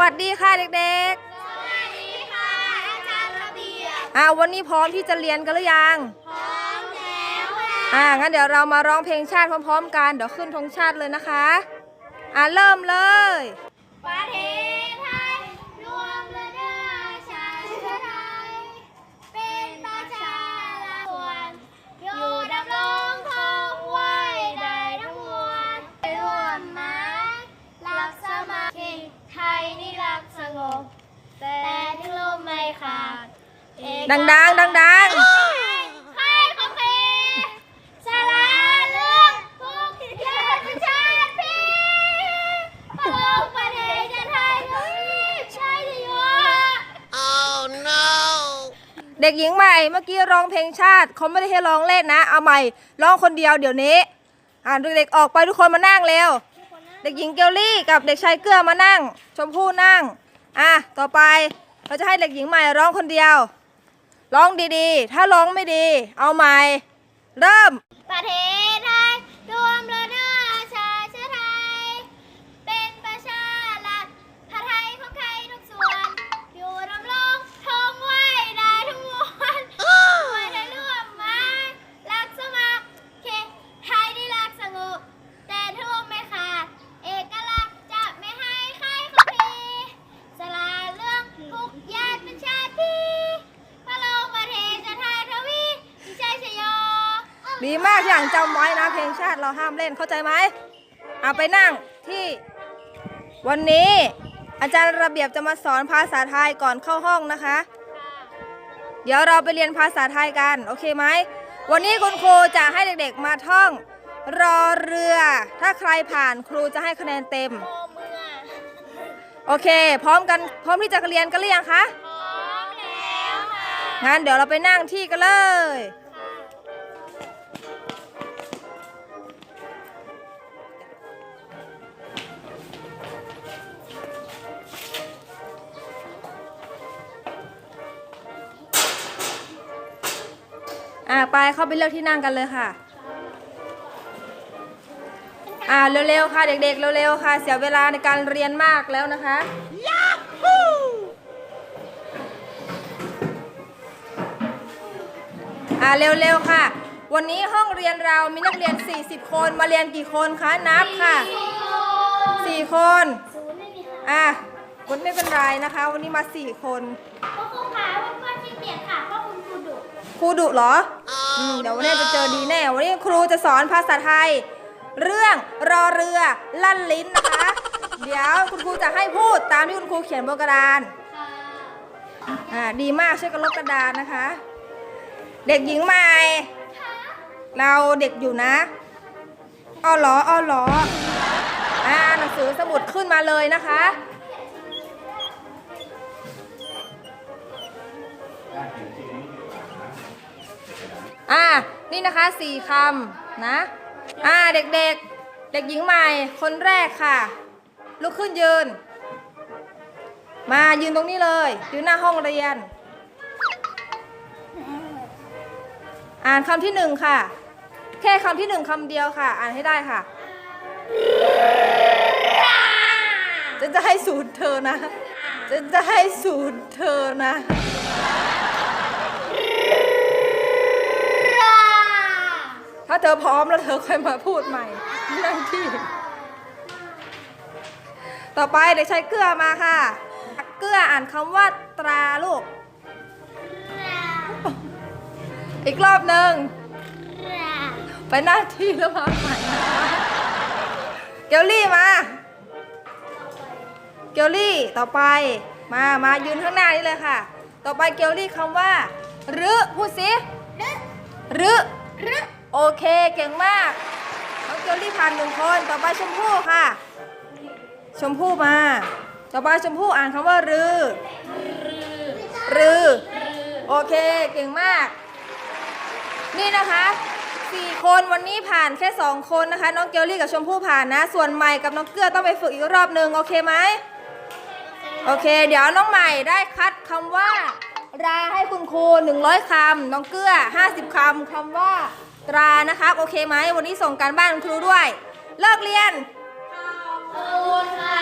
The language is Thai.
วัสดีค่ะเด็กสวัสดีค่ะอาจารย์ระเบียบๆอ่าวันนี้พร้อมที่จะเรียนกันหรือยัง พร้อมแล้วค่ะอ่างั้นเดี๋ยวเรามาร้องเพลงชาติพร้อมๆกัน เดี๋ยวขึ้นธงชาติเลยนะคะ อ่าเริ่มเลย เอกดังๆดังใครก็เพสาราเรื่องทุกชาติชาติพี่พระองค์ประเทศจะไทยทวีปชายจะอยู่ๆเด็กหญิงใหม่เมื่อกี้ร้องเพลงชาติเขาไม่ได้ให้ร้องเล่นนะ เอาใหม่ร้องคนเดียวเดี๋ยวนี้ อ่าเด็กๆออกไปทุกคนมานั่งเร็ว เด็กหญิงเกลลี่กับเด็กชายเกื้อมานั่ง ชมพู่นั่ง อะต่อไปเราจะให้เด็กหญิงใหม่ร้องคนเดียว ร้องดีๆ ถ้าร้องไม่ดี เอาใหม่ เริ่ม ประเทศไท ดีมากอย่างจำไว้นะเพลงชาติเราห้ามเล่นเข้าใจไหมเอาไปนั่งที่ วันนี้อาจารย์ระเบียบจะมาสอนภาษาไทยก่อนเข้าห้องนะคะ เดี๋ยวเราไปเรียนภาษาไทยกัน โอเคไหม วันนี้คุณครูจะให้เด็กๆมาท่อง รอเรือ ถ้าใครผ่านครูจะให้คะแนนเต็ม โอเมือโอเคพร้อมกันพร้อมที่จะเรียนกันหรือยังคะ พร้อมแล้วค่ะ งั้นเดี๋ยวเราไปนั่งที่กันเลย ไปเข้าไปเลือกที่นั่งกันเลยค่ะ อ่าเร็วๆค่ะเด็กๆเร็วๆค่ะ เสียเวลาในการเรียนมากแล้วนะคะ อ่าเร็วๆค่ะ วันนี้ห้องเรียนเรามีนักเรียน 40 คนมาเรียนกี่คนคะนับค่ะ4คนศูนย์ไม่มีค่ะอะวันไม่เป็นไรนะคะ วันนี้มา 4 คนก็ครูขาว่าเพื่อนที่เปลี่ยนค่ะเพราะคุณ ครูดุครูดุเหรออืมเดี๋ยววันนี้จะเจอดีแน่ วันนี้ครูจะสอนภาษาไทย เรื่องรอเรือลั่นลิ้นนะคะ เดี๋ยวคุณครูจะให้พูดตามที่คุณครูเขียนบนกระดานค่ะอ่าดีมากช่วยกันลบกระดานนะคะ เด็กหญิงใหม่ เราเด็กอยู่นะอ้อเหรออ้อเหรออ่าหนังสือสมุดขึ้นมาเลยนะคะ อ่านี่นะคะสี่คำนะอ่าเด็กๆเด็กหญิงใหม่คนแรกค่ะ ลุกขึ้นยืน มายืนตรงนี้เลยยืนหน้าห้องเรียน อ่านคำที่หนึ่งค่ะ แค่คำที่หนึ่งคำเดียวค่ะ อ่านให้ได้ค่ะ จะจะให้สูตรเธอนะ จะจะให้สูตรเธอนะ ถ้าเธอพร้อมแล้วเธอค่อยมาพูดใหม่นั่งที่ ต่อไปเด็กชายเกลือมาค่ะ เกลืออ่านคำว่าตราลูก อีกรอบหนึ่งไปหน้าที่แล้วมาใหม่นะคะเกลลี่มา เกลลี่ต่อไป มา มายืนข้างหน้านี่เลยค่ะ ต่อไปเกลลี่คำว่ารึพูดสิรึ โอเคเก่งมากน้องเกลลี่ผ่านหนึ่งคนต่อไปชมพู่ค่ะ ชมพู่มา ต่อไปชมพู่อ่านคำว่ารือรือโอเคเก่งมาก นี่นะคะสี่คนวันนี้ผ่านแค่สองคนนะคะ น้องเกลลี่กับชมพู่ผ่านนะ ส่วนใหม่กับน้องเกลือต้องไปฝึกอีกรอบหนึ่งโอเคไหมโอเค เดี๋ยวน้องใหม่ได้คัดคำว่า ราให้คุณครู100 คำ น้องเกื้อ 50 คำ คำว่าตรานะครับโอเคไหมวันนี้ส่งการบ้านคุณครูด้วย เลิกเรียนขอบคุณค่ะ